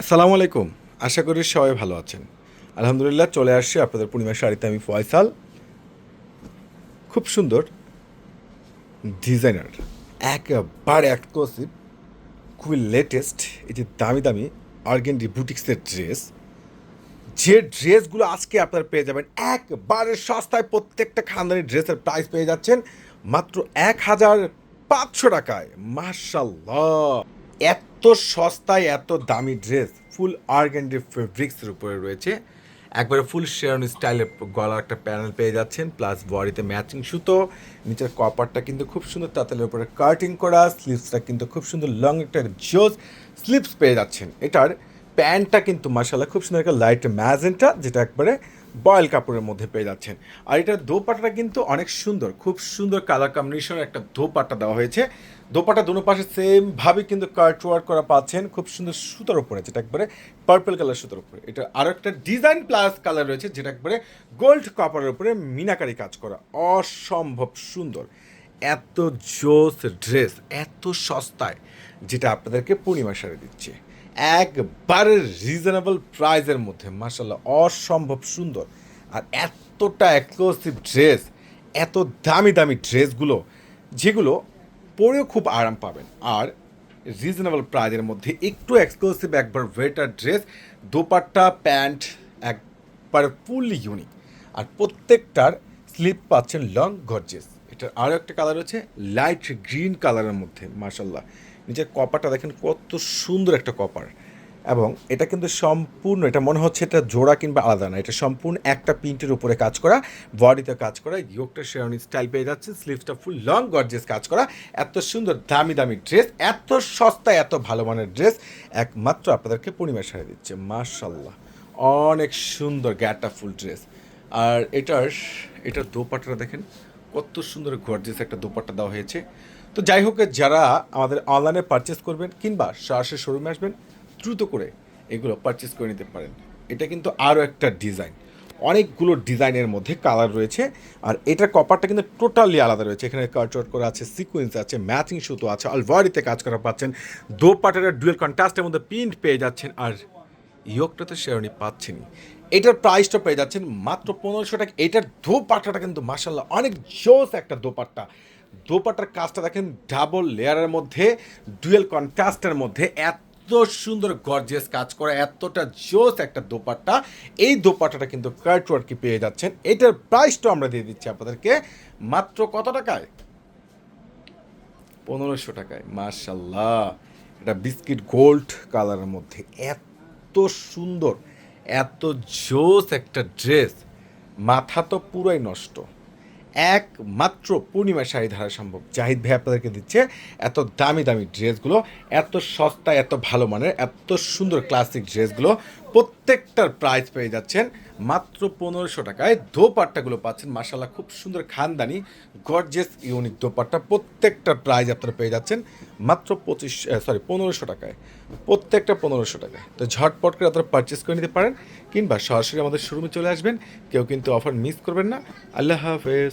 আসসালামু আলাইকুম। আশা করি সবাই ভালো আছেন। আলহামদুলিল্লাহ চলে আসছি আপনাদের পূর্ণিমা শাড়িতে আমি ফয়সাল। খুব সুন্দর ডিজাইনার। একবারে এক্সক্লুসিভ খুবই লেটেস্ট এই যে দামি দামি আর্গেন্ডি বুটিক্সের ড্রেস যে ড্রেসগুলো আজকে আপনারা পেয়ে যাবেন, একবারে সস্তায় প্রত্যেকটা খানদানি ড্রেসের প্রাইস পেয়ে যাচ্ছেন। মাত্র এক হাজার পাঁচশো টাকায়। মার্শাল্লাহ এত সস্তায়, এত দামি ড্রেস ফুল আর্গেন্ডি ফেব্রিক্সের উপরে রয়েছে। একবারে ফুল শেরন স্টাইলের গলার একটা প্যানেল পেয়ে যাচ্ছেন প্লাস বডিতে ম্যাচিং সুতো, নিচের কপারটা কিন্তু খুব সুন্দর, তাঁতেলের উপরে কাটিং করা স্লিভসটা কিন্তু খুব সুন্দর লং একটা জোস স্লিভস পেয়ে যাচ্ছেন। এটার প্যান্টটা কিন্তু মাসাল্লাহ খুব সুন্দর একটা লাইট ম্যাজেন্টা যেটা একবারে বয়েল কাপড়ের মধ্যে পেয়ে যাচ্ছেন। আর এটার দোপাটাটা কিন্তু অনেক সুন্দর, খুব সুন্দর কালার কম্বিনেশনের একটা দোপাট্টা দেওয়া হয়েছে। দোপাটা দুনো পাশে সেমভাবে কিন্তু কার্ট ওয়ার্ক করা পাচ্ছেন, খুব সুন্দর সুতোর উপরে, যেটা একবারে পার্পল কালার সুতোর উপরে। এটা আরও একটা ডিজাইন প্লাস কালার রয়েছে, যেটা একবারে গোল্ড কপারের উপরে মিনাকারি কাজ করা। অসম্ভব সুন্দর। এত জোস ড্রেস এত সস্তায়, যেটা আপনাদেরকে পূর্ণিমা সারে দিচ্ছে। একবারে রিজনেবল প্রাইজের মধ্যে। মাসাল্লাহ অসম্ভব সুন্দর। আর এতটা এক্সক্লুসিভ ড্রেস এত দামি দামি ড্রেসগুলো যেগুলো পরেও খুব আরাম পাবেন। আর রিজনেবল প্রাইজের মধ্যে একটু এক্সক্লুসিভ একবার ওয়েটার ড্রেস দোপাট্টা, প্যান্ট, একবার ফুললি ইউনিক আর প্রত্যেকটার স্লিপ পাচ্ছেন লং গর্জেস এটার আরও একটা কালার হচ্ছে লাইট গ্রিন কালারের মধ্যে মার্শাল্লাহ নিচের কপারটা দেখেন কত সুন্দর একটা কপার এবং এটা কিন্তু সম্পূর্ণ, এটা মনে হচ্ছে এটা জোড়া কিংবা আলাদা না, এটা সম্পূর্ণ একটা প্রিন্টের উপরে কাজ করা, বডিতে কাজ করা, ইয়োগটা শেরনি স্টাইল পেয়ে যাচ্ছে স্লিভসটা ফুল লং গর্জেস কাজ করা, এত সুন্দর দামি দামি ড্রেস এত সস্তা, এত ভালো মানের ড্রেস একমাত্র আপনাদেরকে পূর্ণিমা সারে দিচ্ছে মার্শাল্লাহ অনেক সুন্দর গ্যাটা ফুল ড্রেস আর এটার এটার দোপাট্টাটা দেখেন কত সুন্দর গর্জেস একটা দোপাট্টা দেওয়া হয়েছে। তো যাই হোক, যারা আমাদের অনলাইনে পারচেস করবেন কিংবা সরাসরি শোরুমে আসবেন, দ্রুত করে এগুলো পারচেস করে নিতে পারেন। এটা কিন্তু আরও একটা ডিজাইন অনেকগুলো ডিজাইনের মধ্যে কালার রয়েছে, আর এটার কপারটা কিন্তু টোটালি আলাদা রয়েছে। এখানে কার্চট করা আছে সিকোয়েন্স আছে ম্যাচিং সুতো আছে অলভারিতে কাজ করা পাচ্ছেন দোপাটার ডুয়েল কন্ট্রাস্টের মধ্যে প্রিন্ট পেয়ে যাচ্ছেন, আর ইয়কটা তো শেরনি পাচ্ছেনই। এটার প্রাইসটা পেয়ে যাচ্ছেন মাত্র পনেরোশো টাকা। এটার দোপাট্টাটা কিন্তু মাসাল্লাহ অনেক জোস একটা দোপাট্টা। দোপাট্টার কাজটা দেখেন ডাবল লেয়ারের মধ্যে ডুয়েল কন্ট্রাস্টের মধ্যে এত সুন্দর গর্জিয়াস কাজ করা, এতটা জোস একটা দোপাট্টা। এই দোপাট্টাটা কিন্তু কার্ট ওয়ার্কে পেয়ে যাচ্ছেন। এটার প্রাইসটা আমরা দিয়ে দিচ্ছি আপনাদেরকে মাত্র কত টাকায়? পনেরোশো টাকায় মার্শাল্লাহ এটা বিস্কিট গোল্ড কালারের মধ্যে এত সুন্দর। এত জোস একটা ড্রেস মাথা তো পুরোই নষ্ট। একমাত্র পূর্ণিমা শাড়ি ধারা সম্ভব। জাহিদ ভাই আপনাদেরকে দিচ্ছে এত দামি দামি ড্রেসগুলো, এত সস্তা, এত ভালো মানের, এত সুন্দর ক্লাসিক ড্রেসগুলো, প্রত্যেকটার প্রাইস পেয়ে যাচ্ছেন মাত্র পনেরোশো টাকায়। দোপাট্টাগুলো পাচ্ছেন মাসাল্লাহ খুব সুন্দর খানদানি গর্জেস ইউনিক দোপাট্টা। প্রত্যেকটার প্রাইস আপনারা পেয়ে যাচ্ছেন মাত্র পঁচিশ সরি পনেরোশো টাকায়। প্রত্যেকটা পনেরোশো টাকায়। তো ঝটপট করে আপনারা পারচেস করে নিতে পারেন, কিংবা সরাসরি আমাদের শোরুমে চলে আসবেন। কেউ কিন্তু অফার মিস করবেন না। আল্লাহ হাফেজ।